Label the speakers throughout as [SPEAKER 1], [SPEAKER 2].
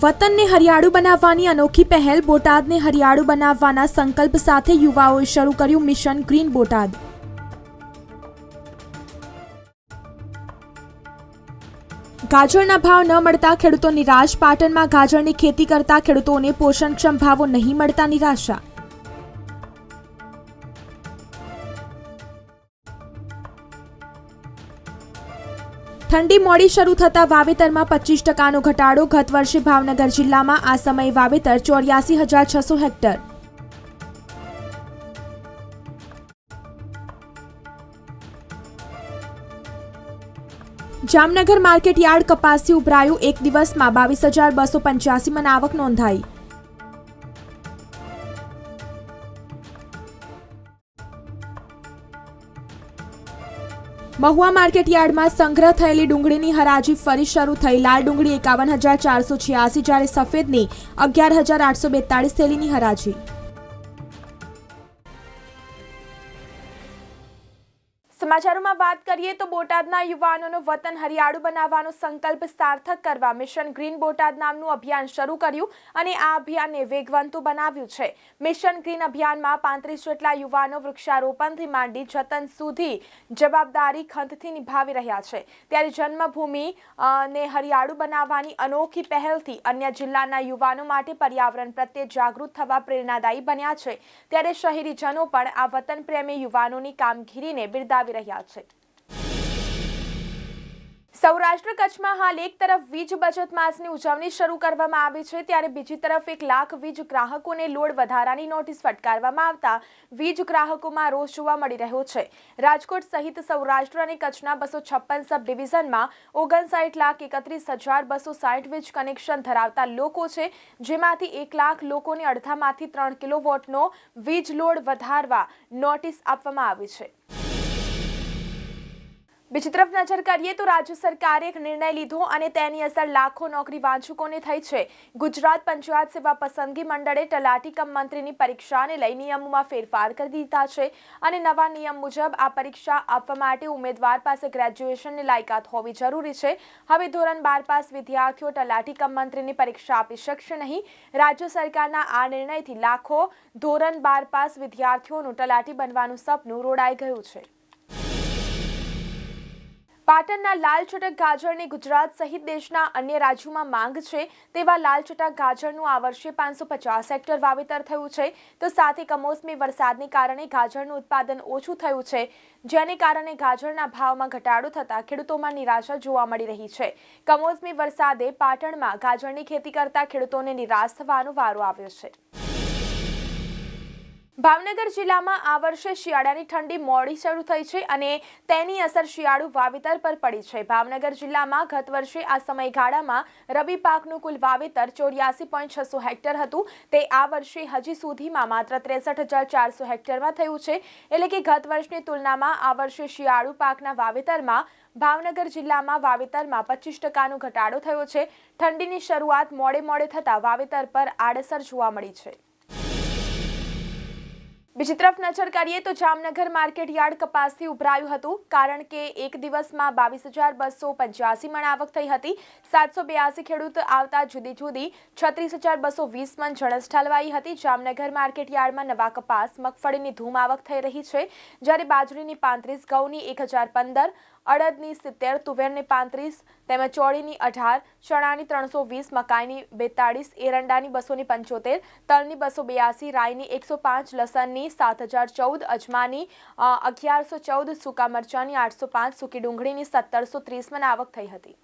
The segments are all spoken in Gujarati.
[SPEAKER 1] વતનને હરિયાળું બનાવવાની અનોખી પહેલ બોટાદને હરિયાળું બનાવવાના સંકલ્પ સાથે યુવાઓએ શરૂ કર્યું મિશન ગ્રીન બોટાદ. ગાજરના ભાવ ન મળતા ખેડૂતો નિરાશ, પાટણમાં ગાજરની ખેતી કરતા ખેડૂતોને પોષણક્ષમ ભાવો નહીં મળતા નિરાશા. ઠંડી મોડી શરૂ થતા વાવેતરમાં પચીસ ટકાનો ઘટાડો ગત વર્ષે ભાવનગર જિલ્લામાં આ સમયે વાવેતર ચોર્યાસી હજાર છસો હેક્ટર. જામનગર માર્કેટ યાર્ડ કપાસથી ઉભરાયું એક દિવસમાં બાવીસ હજાર બસો પંચ્યાસી મન આવક નોંધાઈ. મહુવા માર્કેટ યાર્ડમાં સંગ્રહ થયેલી ડુંગળીની હરાજી ફરી શરૂ થઈ. લાલ ડુંગળી એકાવન હજાર ચારસો છ્યાસી, જ્યારે સફેદની અગિયાર હજાર આઠસો બેતાળીસ થેલીની હરાજી.
[SPEAKER 2] સમાચારોમાં વાત કરીએ તો બોટાદના યુવાનોનો વતન હરિયાળું બનાવવાનો સંકલ્પ સાર્થક કરવા મિશન ગ્રીન બોટાદ નામનું અભિયાન શરૂ કર્યું અને આ અભિયાનને વેગવંતું બનાવ્યું છે. મિશન ગ્રીન અભિયાનમાં પાંત્રીસ જેટલા યુવાનો વૃક્ષારોપણથી માંડી જતન સુધી જવાબદારી ખંતથી નિભાવી રહ્યા છે. ત્યારે જન્મભૂમિ ને હરિયાળું બનાવવાની અનોખી પહેલથી અન્ય જિલ્લાના યુવાનો માટે પર્યાવરણ પ્રત્યે જાગૃત થવા પ્રેરણાદાયી બન્યા છે. ત્યારે શહેરીજનો પણ આ વતન પ્રેમી યુવાનોની કામગીરીને બિરદાવી રહ્યા છે. સૌરાષ્ટ્ર કચ્છમાં હાલ એક તરફ વીજ બચત માસની ઉજવણી શરૂ કરવામાં આવી છે, ત્યારે બીજી તરફ એક લાખ વીજ ગ્રાહકોને લોડ વધારાની નોટિસ ફટકારવામાં આવતા વીજ ગ્રાહકોમાં રોષ જોવા મળી રહ્યો છે. રાજકોટ સહિત સૌરાષ્ટ્ર અને કચ્છના બસો છપ્પન સબ ડિવિઝનમાં ઓગણસાઠ લાખ એકત્રીસ હજાર બસો સાઠ વીજ કનેક્શન ધરાવતા લોકો છે, જેમાંથી એક લાખ લોકોને અડધામાંથી ત્રણ કિલોવોટનો વીજ લોડ વધારવા નોટિસ આપવામાં આવી છે. બીજી તરફ નજર કરીએ તો રાજ્ય સરકારે એક નિર્ણય લીધો અને તેની અસર લાખો નોકરી વાંચકોને થઈ છે. ગુજરાત પંચાયત સેવા પસંદગી મંડળે તલાટી કમ મંત્રીની પરીક્ષાને લઈ નિયમોમાં ફેરફાર કરી દીધા છે અને નવા નિયમ મુજબ આ પરીક્ષા આપવા માટે ઉમેદવાર પાસે ગ્રેજ્યુએશનની લાયકાત હોવી જરૂરી છે. હવે ધોરણ બાર પાસ વિદ્યાર્થીઓ તલાટી કમ મંત્રીની પરીક્ષા આપી શકશે નહીં. રાજ્ય સરકારના આ નિર્ણયથી લાખો ધોરણ બાર પાસ વિદ્યાર્થીઓનું તલાટી બનવાનું સપનું રોડાઈ ગયું છે. પાટણના લાલછટક ગાજરની ગુજરાત સહિત દેશના અન્ય રાજ્યોમાં માંગ છે તેવા લાલછટક ગાજરનું આ વર્ષે પાંચસો પચાસ હેક્ટર વાવેતર થયું છે. તો સાથે કમોસમી વરસાદને કારણે ગાજરનું ઉત્પાદન ઓછું થયું છે. જેને કારણે ગાજરના ભાવમાં ઘટાડો થતાં ખેડૂતોમાં નિરાશા જોવા મળી રહી છે. કમોસમી વરસાદે પાટણમાં ગાજરની ખેતી કરતા ખેડૂતોને નિરાશ થવાનો વારો આવ્યો છે. ભાવનગર જિલ્લામાં આ વર્ષે શિયાળાની ઠંડી મોડી શરૂ થઈ છે અને તેની અસર શિયાળુ વાવેતર પર પડી છે. ભાવનગર જિલ્લામાં ગત વર્ષે આ સમયગાળામાં રવિ પાકનું કુલ વાવેતર ચોર્યાસી પોઈન્ટ છસો હેક્ટર હતું. તે આ વર્ષે હજી સુધીમાં માત્ર ત્રેસઠ હજાર ચારસો હેક્ટરમાં થયું છે. એટલે કે ગત વર્ષની તુલનામાં આ વર્ષે શિયાળુ પાકના વાવેતરમાં ભાવનગર જિલ્લામાં વાવેતરમાં પચીસ ટકાનો ઘટાડો થયો છે. ઠંડીની શરૂઆત મોડે મોડે થતાં વાવેતર પર આડઅસર જોવા મળી છે. બીજી તરફ નજર કરીએ તો જામનગર માર્કેટ યાર્ડ કપાસથી ઉભરાયું હતું, કારણ કે એક દિવસમાં બાવીસ હજાર બસો પંચ્યાસી મણ આવક થઈ હતી. સાતસો બ્યાસી ખેડૂત આવતા જુદી જુદી, છત્રીસ હજાર બસો વીસ મણ જણસ ઠાલવાઈ હતી. જામનગર માર્કેટ યાર્ડમાં નવા કપાસ, મગફળીની ધૂમ આવક થઈ રહી છે. જ્યારે બાજરીની પાંત્રીસ, ઘઉંની એક હજાર પંદર, અડદની સિત્તેર, તુવેરની પાંત્રીસ, તેમજ ચોળીની અઢાર, ચણાની ત્રણસો વીસ, મકાઈની બેતાળીસ, એરંડાની બસોની પંચોતેર, તલની બસો બ્યાસી રાઈની એકસો પાંચ, લસણની સાત હજાર ચૌદ અજમાની અગિયારસો ચૌદ સૂકા મરચાંની, આઠસો પાંચ સૂકી ડુંગળીની, સત્તરસો ત્રીસમાં આવક થઈ હતી.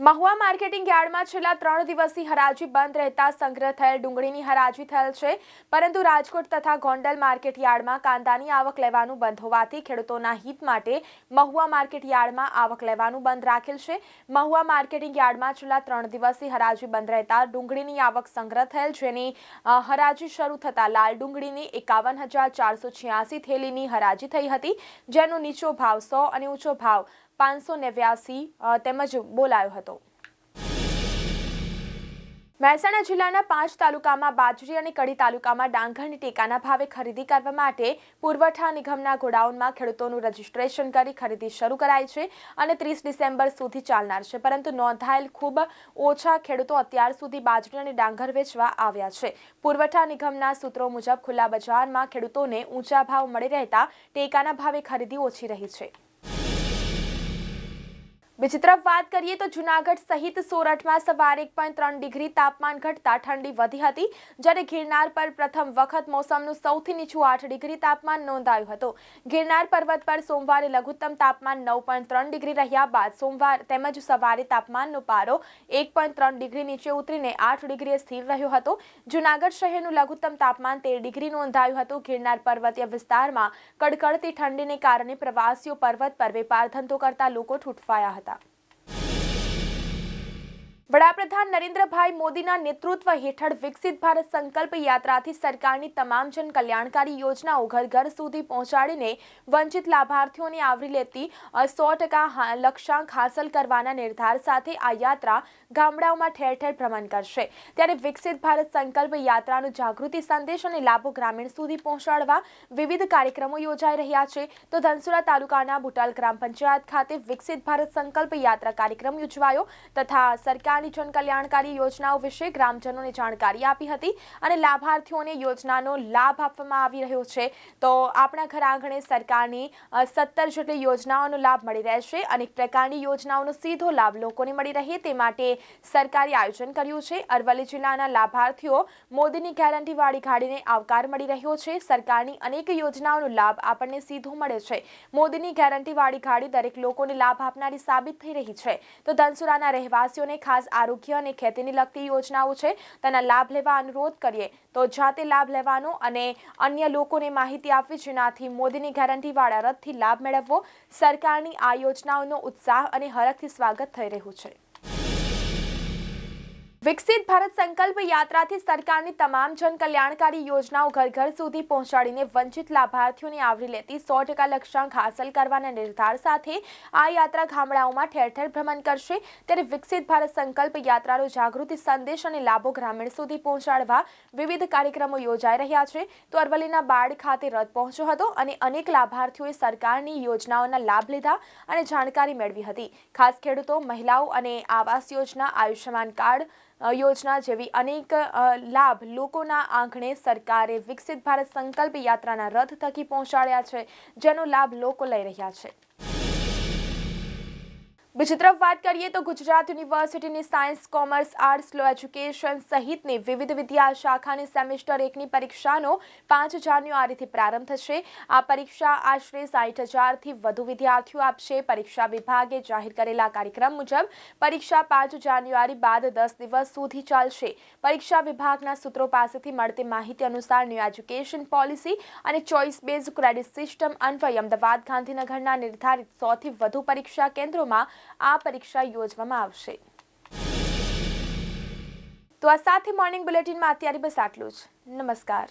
[SPEAKER 2] મહુવા માર્કેટિંગ યાર્ડમાં છેલ્લા ત્રણ દિવસથી હરાજી બંધ રહેતા સંગ્રહ થયેલ ડુંગળીની હરાજી થયેલ છે. પરંતુ રાજકોટ તથા ગોંડલ માર્કેટ યાર્ડમાં કાંદાની આવક લેવાનું બંધ હોવાથી ખેડૂતોના હિત માટે મહુવા માર્કેટ યાર્ડમાં આવક લેવાનું બંધ રાખેલ છે. મહુવા માર્કેટિંગ યાર્ડમાં છેલ્લા ત્રણ દિવસથી હરાજી બંધ રહેતા ડુંગળીની આવક સંગ્રહ થયેલ, જેની હરાજી શરૂ થતાં લાલ ડુંગળીની એકાવન હજાર ચારસો છ્યાસી થેલીની હરાજી થઈ હતી, જેનો નીચો ભાવ સો અને ઊંચો ભાવ પાંચસો નેવ્યાસી તેમજ બોલાયો હતો. મહેસાણા જિલ્લાના પાંચ તાલુકામાં બાજરી અને કડી તાલુકામાં ડાંગરની ટેકાના ભાવે ખરીદી કરવા માટે પુરવઠા નિગમના ગોડાઉનમાં ખેડૂતોનું રજીસ્ટ્રેશન કરી ખરીદી શરૂ કરાઈ છે અને ત્રીસ ડિસેમ્બર સુધી ચાલનાર છે. પરંતુ નોંધાયેલ ખૂબ ઓછા ખેડૂતો અત્યાર સુધી બાજરી અને ડાંગર વેચવા આવ્યા છે. પુરવઠા નિગમના સૂત્રો મુજબ ખુલ્લા બજારમાં ખેડૂતોને ઊંચા ભાવ મળી રહેતા ટેકાના ભાવે ખરીદી ઓછી રહી છે. બીજી તરફ વાત કરીએ તો જુનાગઢ સહિત સોરઠમાં સવારે એક પોઈન્ટ ત્રણ ડિગ્રી તાપમાન ઘટતા ઠંડી વધી હતી, જ્યારે ગિરનાર પર પ્રથમ વખત મોસમનું સૌથી નીચું આઠ ડિગ્રી તાપમાન નોંધાયું હતું. ગિરનાર પર્વત પર સોમવારે લઘુત્તમ તાપમાન નવ પોઈન્ટ ત્રણ ડિગ્રી રહ્યા બાદ સોમવાર તેમજ સવારે તાપમાનનો પારો એક પોઈન્ટ ત્રણ ડિગ્રી નીચે ઉતરીને આઠ ડિગ્રીએ સ્થિર રહ્યો હતો. જુનાગઢ શહેરનું લઘુત્તમ તાપમાન તેર ડિગ્રી નોંધાયું હતું. ગિરનાર પર્વતીય વિસ્તારમાં કડકડતી ઠંડીને કારણે પ્રવાસીઓ પર્વત પર વેપાર ધંધો કરતા લોકો ઠૂંઠવાયા હતા. વડાપ્રધાન નરેન્દ્રભાઈ મોદીના નેતૃત્વ હેઠળ વિકસિત ભારત સંકલ્પ યાત્રાથી સરકારની તમામ જન કલ્યાણકારી યોજનાઓ ઘર ઘર સુધી પહોંચાડીને વંચિત લાભાર્થીઓને આવરી લેતી સો ટકા લક્ષ્યાંક હાંસલ કરવાના નિર્ધાર સાથે આ યાત્રા ગામડાઓમાં ઠેર ઠેર ભ્રમણ કરશે. ત્યારે વિકસિત ભારત સંકલ્પ યાત્રાનો જાગૃતિ સંદેશ અને લાભો ગ્રામીણ સુધી પહોંચાડવા વિવિધ કાર્યક્રમો યોજાઈ રહ્યા છે. તો ધનસુરા તાલુકાના બુટાલ ગ્રામ પંચાયત ખાતે વિકસિત ભારત સંકલ્પ યાત્રા કાર્યક્રમ યોજવાયો તથા સરકારની જન કલ્યાણકારી યોજનાઓ વિશે ગ્રામજનોને જાણકારી આપી હતી અને લાભાર્થીઓને યોજનાનો લાભ આપવામાં આવી રહ્યો છે. તો આપણા ઘર આંગણે સરકારની સત્તર જેટલી યોજનાઓનો લાભ મળી રહેશે અનેક પ્રકારની યોજનાઓનો સીધો લાભ લોકોને મળી રહે તે માટે સરકારે આયોજન કર્યું છે. અરવલ્લી જિલ્લાના લાભાર્થીઓ મોદીની ગેરંટીવાળી ગાડીને આવકાર મળી રહ્યો છે. સરકારની અનેક યોજનાઓનો લાભ આપણને સીધો મળે છે. મોદીની ગેરંટીવાળી ગાડી દરેક લોકોને લાભ આપનારી સાબિત થઈ રહી છે. તો ધનસુરાના રહેવાસીઓને ખાસ આરોગ્ય અને ખેતીને લગતી યોજનાઓ છે, તેના લાભ લેવા અનુરોધ કરીએ. તો જાતે લાભ લેવાનો અને અન્ય લોકોને માહિતી આપવી, જેનાથી મોદીની ગેરંટીવાળા રથથી લાભ મેળવવો સરકારની આ યોજનાઓનો ઉત્સાહ અને હરખથી સ્વાગત થઈ રહ્યું છે. વિકસિત ભારત સંકલ્પ યાત્રાથી સરકારની તમામ જન કલ્યાણકારી યોજનાઓ ઘર ઘર સુધી પહોંચાડીને વંચિત લાભાર્થીઓને આવરી લેતી સો ટકા લક્ષ્યાંક હાંસલ કરવાના નિર્ધાર સાથે આ યાત્રા ગામડાઓમાં ઠેર ઠેર ભ્રમણ કરશે. ત્યારે વિકસિત ભારત સંકલ્પ યાત્રાનો જાગૃતિ સંદેશ અને લાભો ગ્રામીણ સુધી પહોંચાડવા વિવિધ કાર્યક્રમો યોજાઈ રહ્યા છે. તો અરવલ્લીના બાળ ખાતે રથ પહોંચ્યો હતો અને અનેક લાભાર્થીઓએ સરકારની યોજનાઓના લાભ લીધા અને જાણકારી મેળવી હતી. ખાસ ખેડૂતો, મહિલાઓ અને આવાસ યોજના, આયુષ્યમાન કાર્ડ યોજના જેવી અનેક લાભ લોકોના આંગણે સરકારે વિકસિત ભારત સંકલ્પ યાત્રાના રથ થકી પહોંચાડ્યા છે, જેનો લાભ લોકો લઈ રહ્યા છે. બીજી તરફ વાત કરીએ તો ગુજરાત યુનિવર્સિટીની science, commerce, arts, law education સહિતની વિવિધ વિદ્યા શાખાની સેમેસ્ટર એકની પરીક્ષાનો પાંચ જાન્યુઆરીથી પ્રારંભ થશે. આ પરીક્ષા આશરે સાઠ હજારથી વધુ વિદ્યાર્થીઓ આપશે. પરીક્ષા વિભાગે જાહેર કરેલા કાર્યક્રમ મુજબ પરીક્ષા પાંચ જાન્યુઆરી બાદ દસ દિવસ સુધી ચાલશે. પરીક્ષા વિભાગના સૂત્રો પાસેથી મળતી માહિતી અનુસાર ન્યૂ એજ્યુકેશન પોલિસી અને ચોઇસ બેઝ ક્રેડિટ સિસ્ટમ અન્વયે અમદાવાદ, ગાંધીનગરના નિર્ધારિત સોથી વધુ પરીક્ષા કેન્દ્રોમાં આ પરીક્ષા યોજવામાં આવશે. તો આ સાથે મોર્નિંગ બુલેટિનમાં અત્યારે બસ આટલું જ. નમસ્કાર.